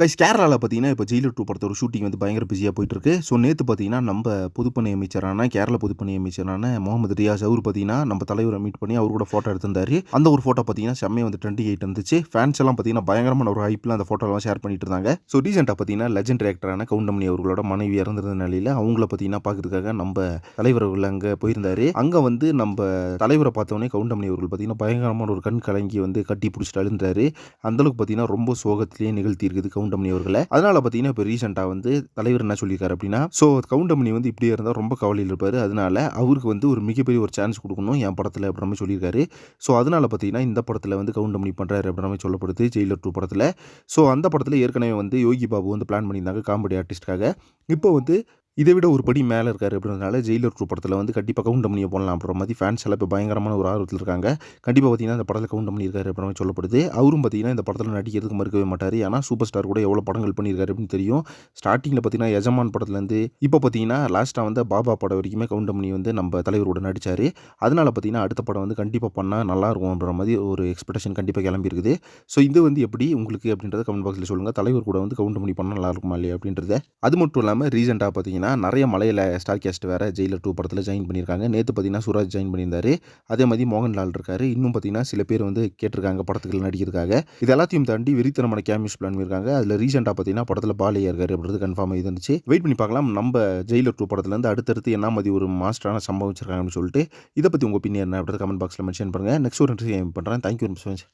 Guys கேரளாவில் பார்த்தீங்கன்னா இப்போ ஜெயிலர் டூ படத்தோட ஷூட்டிங் வந்து பயங்கர பிஸியாக போயிட்டுருக்கு. ஸோ நேற்று பார்த்தீங்கன்னா நம்ம பொதுப்பணி அமைச்சரான கேரள பொதுப்பணி அமைச்சரான முகமது ரியாஸ் அவர் பார்த்தீங்கன்னா நம்ம தலைவரை மீட் பண்ணி அவர் கூட ஃபோட்டோ எடுத்திருந்தார். அந்த ஒரு ஃபோட்டோ பார்த்தீங்கன்னா செம்மையை வந்து ட்ரெண்டிங் ஆகிட்டு இருந்துச்சு. ஃபேன்ஸ் எல்லாம் பார்த்தீங்கன்னா பயங்கரமான ஒரு ஹைப்பில் அந்த ஃபோட்டோலாம் ஷேர் பண்ணிட்டு இருந்தாங்க. ஸோ ரீசெண்டாக பார்த்தீங்கன்னா லெஜண்ட் ஆக்டரான கவுண்டமணி அவர்களோட மனைவி இறந்திருந்த நிலையில் அவங்கள பார்த்தீங்கன்னா பார்க்கறதுக்காக நம்ம தலைவர் அவர்கள் அங்கே போயிருந்தார். அங்கே வந்து நம்ம தலைவரை பார்த்தோன்னே கவுண்டமணி அவர்கள் பார்த்தீங்கன்னா பயங்கரமான ஒரு கண் கலங்கி வந்து கட்டி பிடிச்சிட்டு அழுந்தாரு. அந்தளவுக்கு பார்த்தீங்கன்னா ரொம்ப சோகத்திலேயே நிகழ்த்தி இருக்குது கவுண்டமணி அவர்களை. அதனால பார்த்தீங்கன்னா இப்போ ரீசெண்டாக வந்து தலைவர் என்ன சொல்லியிருக்காரு அப்படின்னா ஸோ கவுண்டமணி வந்து இப்படியே இருந்தால் ரொம்ப கவலையில் இருப்பார். அதனால அவருக்கு வந்து ஒரு மிகப்பெரிய ஒரு சான்ஸ் கொடுக்கணும் என் படத்தில் அப்படின்ற மாதிரி சொல்லியிருக்காரு. ஸோ அதனால பார்த்தீங்கன்னா இந்த படத்தில் வந்து கவுண்டமணி பண்ணுறாரு அப்படின்ற மாதிரி சொல்லப்படுது ஜெயிலர் டூ படத்தில். ஸோ அந்த படத்தில் ஏற்கனவே வந்து யோகி பாபு வந்து பிளான் பண்ணியிருந்தாங்க காமெடி ஆர்டிஸ்ட்காக இப்போ வந்து இதை விட ஒரு படி மேலே இருக்காரு அப்படின்றதுனால ஜெயிலர் டூ படத்தில் வந்து கண்டிப்பாக கவுண்ட் பண்ணியை போடலாம் அப்படின்ற மாதிரி ஃபேன்ஸ் எல்லாம் இப்போ பயங்கரமான ஒரு ஆர்வத்தில் இருக்காங்க. கண்டிப்பாக பார்த்தீங்கன்னா இந்த படத்தில் கவுண்ட் பண்ணியிருக்காரு அப்படின்ற மாதிரி சொல்லப்படுது. அவரும் பார்த்தீங்கன்னா இந்த படத்தில் நடிக்கிறதுக்கு மறுக்கவே மாட்டார். ஏன்னா சூப்பர் ஸ்டார் கூட எவ்வளோ படங்கள் பண்ணியிருக்காரு அப்படின்னு தெரியும். ஸ்டார்டிங்கில் பார்த்தீங்கன்னா எஜமான் படத்துலேருந்து இப்போ பார்த்தீங்கன்னா லாஸ்ட்டாக வந்து பாபா படம் வரைக்குமே கவுண்ட் பண்ணி வந்து நம்ம தலைவரோட நடித்தார் அதனால் பார்த்தீங்கன்னா அடுத்த படம் வந்து கண்டிப்பாக பண்ணால் நல்லாயிருக்கும் அப்படின்ற மாதிரி ஒரு எக்ஸ்பெக்டேஷன் கண்டிப்பாக கிளம்பி இருக்குது ஸோ இது வந்து எப்படி உங்களுக்கு அப்படின்றத கமெண்ட் பாக்ஸில் சொல்லுங்கள் தலைவர் கூட வந்து கவுண்ட் பண்ணி பண்ணால் நல்லாயிருக்குமா இல்லையா அப்படின்றத. அது மட்டும் இல்லாமல் ரீசெண்டாக பார்த்தீங்கன்னா நிறைய மலையில் ஸ்டார் கேஸ்ட் வேறு ஜெயிலர் டூ படத்தில் ஜாயின் பண்ணியிருக்காங்க. நேற்று பார்த்தீங்கன்னா சூராஜ் ஜாயின் பண்ணியிருந்தாரு. அதே மாதிரி மோகன்லால் இருக்காரு. இன்னும் பார்த்தீங்கன்னா சில பேர் வந்து கேட்டிருக்காங்க படத்துக்கு நடிக்கிறதுக்காக. இது எல்லாத்தையும் தாண்டி வெறித்தனமான கேமியூஸ் பிளான் பண்ணியிருக்காங்க. அதில் ரீசெண்டாக பார்த்தீங்கன்னா படத்தில் பாலையா இருக்காரு அப்படின்றது கன்ஃபார்ம் இருந்துச்சு. வெயிட் பண்ணி பார்க்கலாம். நம்ம ஜெயிலர் டூ படத்துலேருந்து அடுத்தடுத்து என்ன மாதிரி ஒரு மாஸ்டரான சம்பவம் வச்சிருக்காங்கன்னு சொல்லிட்டு இதை பற்றி உங்கள் ஒப்பீனியன் என்ன கமெண்ட் பாக்ஸில் மென்ஷன் பண்ணுங்கள் நெக்ஸ்ட் ஒரு இன்ட்ரெஸ்ட் பண்ணுறேன் தேங்க்யூ வெரி மச்